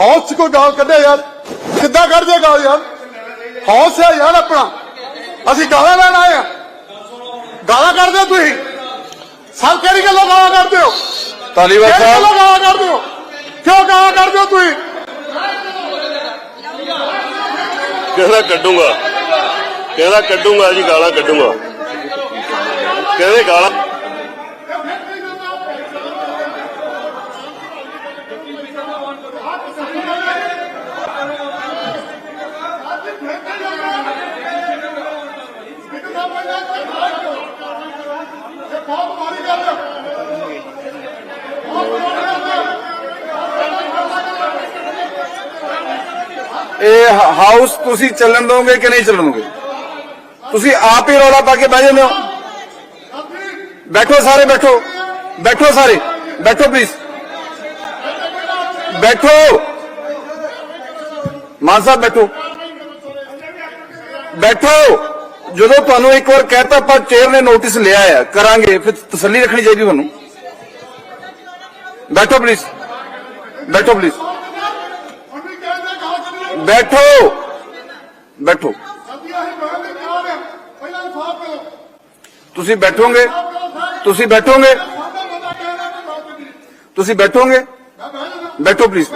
Horse 'ਚ ਕੋਈ ਗਾਲ ਕੱਢੇ ਯਾਰ। ਕਿੱਦਾਂ ਕੱਢਦੇ ਗਾਲ ਯਾਰ? ਹੌਸ ਹੈ ਯਾਰ ਆਪਣਾ। ਅਸੀਂ ਗਾਲਾਂ ਲੈਣ ਆਏ ਆ। ਗਾਲਾਂ ਕੱਢਦੇ ਹੋ ਤੁਸੀਂ? ਸਭ ਕਿਹੜੀ ਗੱਲੋਂ ਗਾਲਾਂ ਕੱਢਦੇ ਹੋ? ਕਿਹੜੀ ਸਾਹਿਬ। ਗੱਲੋਂ ਗਾਲਾਂ ਕੱਢਦੇ ਹੋ? ਕਿਉਂ ਗਾਲਾਂ ਕੱਢਦੇ ਹੋ ਤੁਸੀਂ? ਕਹਿੰਦਾ ਕੱਢੂੰਗਾ? ਕਹਿੰਦਾ ਕੱਢੂੰਗਾ ਜੀ ਗਾਲਾਂ ਕੱਢੂੰਗਾ। ਕਹਿੰਦੇ ਗਾਲਾਂ ਇਹ ਹ- ਹਾਊਸ ਤੁਸੀਂ ਚੱਲਣ ਦੋਗੇ ਕਿ ਨਹੀਂ ਚੱਲਣ ਦੋਗੇ ਤੁਸੀਂ ਆਪ ਹੀ ਰੌਲਾ ਪਾ ਕੇ ਬਹਿ ਜਾਂਦੇ ਹੋ ਬੈਠੋ ਸਾਰੇ ਬੈਠੋ ਬੈਠੋ ਸਾਰੇ ਬੈਠੋ ਪਲੀਜ਼ ਬੈਠੋ ਮਾਨ ਸਾਹਿਬ ਬੈਠੋ ਬੈਠੋ ਜਦੋਂ ਤੁਹਾਨੂੰ ਇੱਕ ਵਾਰ ਕਹਿਤਾ ਪਰ ਚੇਅਰ ਨੇ ਨੋਟਿਸ ਲਿਆ ਹੈ ਕਰਾਂਗੇ ਫਿਰ ਤਸੱਲੀ ਰੱਖਣੀ ਚਾਹੀਦੀ ਤੁਹਾਨੂੰ ਬੈਠੋ ਪਲੀਜ਼ ਬੈਠੋ ਪਲੀਜ਼ ਉਹਨੇ ਕਹਿੰਦੇ ਗਾਲ ਕੱਢਣੀ ਬੈਠੋ ਬੈਠੋ ਅਸੀਂ ਅਸੀਂ ਬਹਿਣ ਦੇ ਤਿਆਰ ਆ ਪਹਿਲਾਂ ਇਨਸਾਫ ਕਰੋ ਤੁਸੀਂ ਬੈਠੋਗੇ ਇਨਸਾਫ਼ ਕਰੋ ਸਾਰੇ ਤੁਸੀਂ ਬੈਠੋਗੇ ਸਾਡਾ ਬੰਦਾ ਕਹਿੰਦਾ ਕਿ ਗਾਲ ਕੱਢਣੀ ਤੁਸੀਂ ਬੈਠੋਗੇ ਮੈਂ ਬਹਿ ਜਾਣਾ ਬੈਠੋ ਪਲੀਜ਼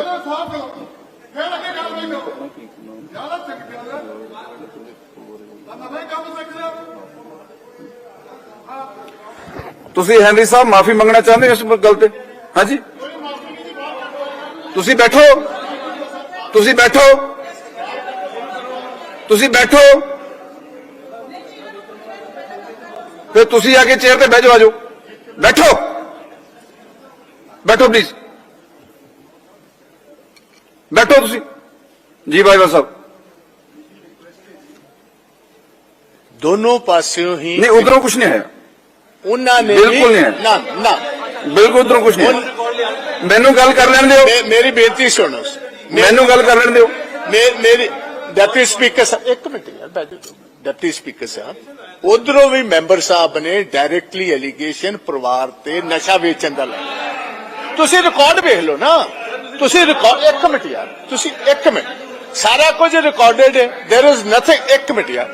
ਤੁਸੀਂ ਹੈਨਰੀ ਸਾਹਿਬ ਮਾਫੀ ਮੰਗਣਾ ਚਾਹੁੰਦੇ ਹੋ ਇਸ ਗੱਲ ਤੇ? ਹਾਂਜੀ? ਤੁਸੀਂ ਬੈਠੋ। ਤੁਸੀਂ ਬੈਠੋ। ਤੁਸੀਂ ਬੈਠੋ। ਫਿਰ ਤੁਸੀਂ ਆ ਕੇ ਚੇਅਰ ਤੇ ਬਹਿ ਜਾਓ ਆਜੋ ਬੈਠੋ। ਬੈਠੋ ਪਲੀਜ਼ ਬੈਠੋ ਤੁਸੀਂ। ਜੀ ਬਾਈ ਸਾਹਿਬ। ਦੋਨੋਂ ਪਾਸਿਓਂ ਹੀ ਨਹੀਂ ਉਧਰੋਂ ਕੁਝ ਨਹੀਂ ਆਇਆ ਉਹਨਾਂ ਨੇ ਬਿਲਕੁਲ ਵੀ- ਨਹੀਂ। ਨਾ ਨਾ ਬਿਲਕੁਲ ਉਧਰੋਂ ਕੁਝ ਨਹੀਂ ਆਇਆ। ਮੈਨੂੰ ਗੱਲ ਕਰ ਲੈਣ ਦਿਓ ਮੇ- ਮੇਰੀ ਬੇਨਤੀ ਸੁਣੋ ਮੈਨੂੰ ਗੱਲ ਕਰ ਲੈਣ ਦਿਓ ਮੇ- ਮੇਰੀ ਡਿਪਟੀ ਸਪੀਕਰ ਸਾਹਿਬ ਇੱਕ ਮਿੰਟ ਯਾਰ ਬੈਠ ਜਾਓ ਡਿਪਟੀ ਸਪੀਕਰ ਸਾਹਿਬ ਉਧਰੋਂ ਵੀ ਮੈਂਬਰ ਸਾਹਿਬ ਨੇ ਡਾਇਰੈਕਟਲੀ ਐਲੀਗੇਸ਼ਨ ਪਰਿਵਾਰ ਤੇ ਨਸ਼ਾ ਵੇਚਣ ਦਾ ਲਾਇਆ ਤੁਸੀਂ ਰਿਕਾਰਡ ਵੇਖ ਲਓ ਨਾ ਤੁਸੀਂ ਰਿਕਾਰਡ ਇੱਕ ਮਿੰਟ ਯਾਰ ਤੁਸੀਂ ਇੱਕ ਮਿੰਟ ਸਾਰਾ ਕੁਝ ਰਿਕਾਰਡਡ ਹੈ देयर इज ਨਥਿੰਗ ਇੱਕ ਮਿੰਟ ਯਾਰ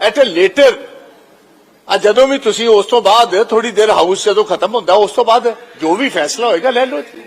ਐਟ ਅ ਲੇਟਰ ਆ ਜਦੋਂ ਵੀ ਤੁਸੀਂ ਉਸ ਤੋਂ ਬਾਅਦ ਥੋੜੀ ਦੇਰ ਹਾਊਸ ਜਦੋਂ ਖਤਮ ਹੁੰਦਾ, ਉਸ ਤੋਂ ਬਾਅਦ ਜੋ ਵੀ ਫੈਸਲਾ ਹੋਏਗਾ ਲੈ ਲਓ ਜੀ